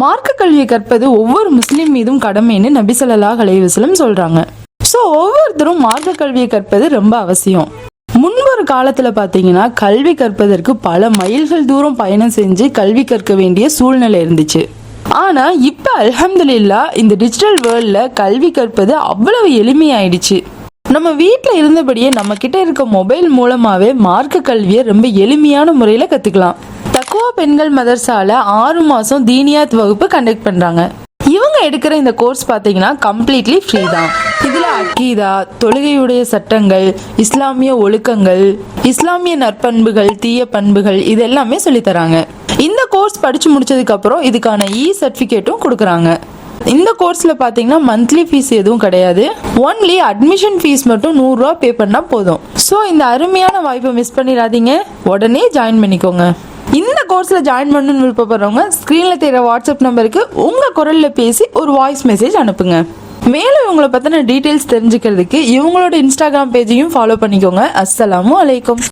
மார்க்க கல்வியை கற்பது ஒவ்வொரு முஸ்லீம் மீதும் கடமைன்னு நபிசல்லா அலைவசலம் சொல்றாங்க. ஸோ ஒவ்வொருத்தரும் மார்க்க கல்வியை கற்பது ரொம்ப அவசியம். முன்பொரு காலத்துல பாத்தீங்கன்னா கல்வி கற்பதற்கு பல மைல்கள் தூரம் பயணம் செஞ்சு கல்வி கற்க வேண்டிய சூழ்நிலை இருந்துச்சு. ஆனா இப்ப அல்ஹம்துலில்லா இந்த டிஜிட்டல் வேர்ல்ட்ல கல்வி கற்பது அவ்வளவு எளிமையாயிடுச்சு. நம்ம வீட்டில் இருந்தபடியே நம்ம கிட்ட இருக்க மொபைல் மூலமாவே மார்க்க கல்வியை ரொம்ப எளிமையான முறையில கத்துக்கலாம். தக்குவா பெண்கள் மதர்சால ஆறு மாசம் தீனியாத் வகுப்பு கண்டக்ட் பண்றாங்க. இவங்க எடுக்கிற இந்த கோர்ஸ் பாத்தீங்கன்னா கம்ப்ளீட்லி ஃப்ரீ தான். இதுல அக்கீதா தொழுகையுடைய சட்டங்கள் இஸ்லாமிய ஒழுக்கங்கள் இஸ்லாமிய நற்பண்புகள் தீய பண்புகள் இது எல்லாமே சொல்லித் தராங்க. இந்த கோர்ஸ் படிச்சு முடிச்சதுக்கு அப்புறம் இதுக்கான இ சர்டிபிகேட்டும் கொடுக்குறாங்க. இந்த கோர்ஸ்ல பாத்தீங்கன்னா மந்த்லி ஃபீஸ் எதுவும் கிடையாது. ஒன்லி அட்மிஷன் ஃபீஸ் மட்டும் நூறுரூவா பே பண்ணா போதும். ஸோ இந்த அருமையான வாய்ப்பை மிஸ் பண்ணிடாதீங்க. உடனே ஜாயின் பண்ணிக்கோங்க. இந்த கோர்ஸில் ஜாயின் பண்ணணும்னு விருப்பப்படுறவங்க ஸ்க்ரீனில் தெரிகிற வாட்ஸ்அப் நம்பருக்கு உங்கள் குரலில் பேசி ஒரு வாய்ஸ் மெசேஜ் அனுப்புங்க. மேலும் இவங்களை பற்றின டீட்டெயில்ஸ் தெரிஞ்சுக்கிறதுக்கு இவங்களோட இன்ஸ்டாகிராம் பேஜையும் ஃபாலோ பண்ணிக்கோங்க. அஸ்ஸலாமு அலைக்கும்.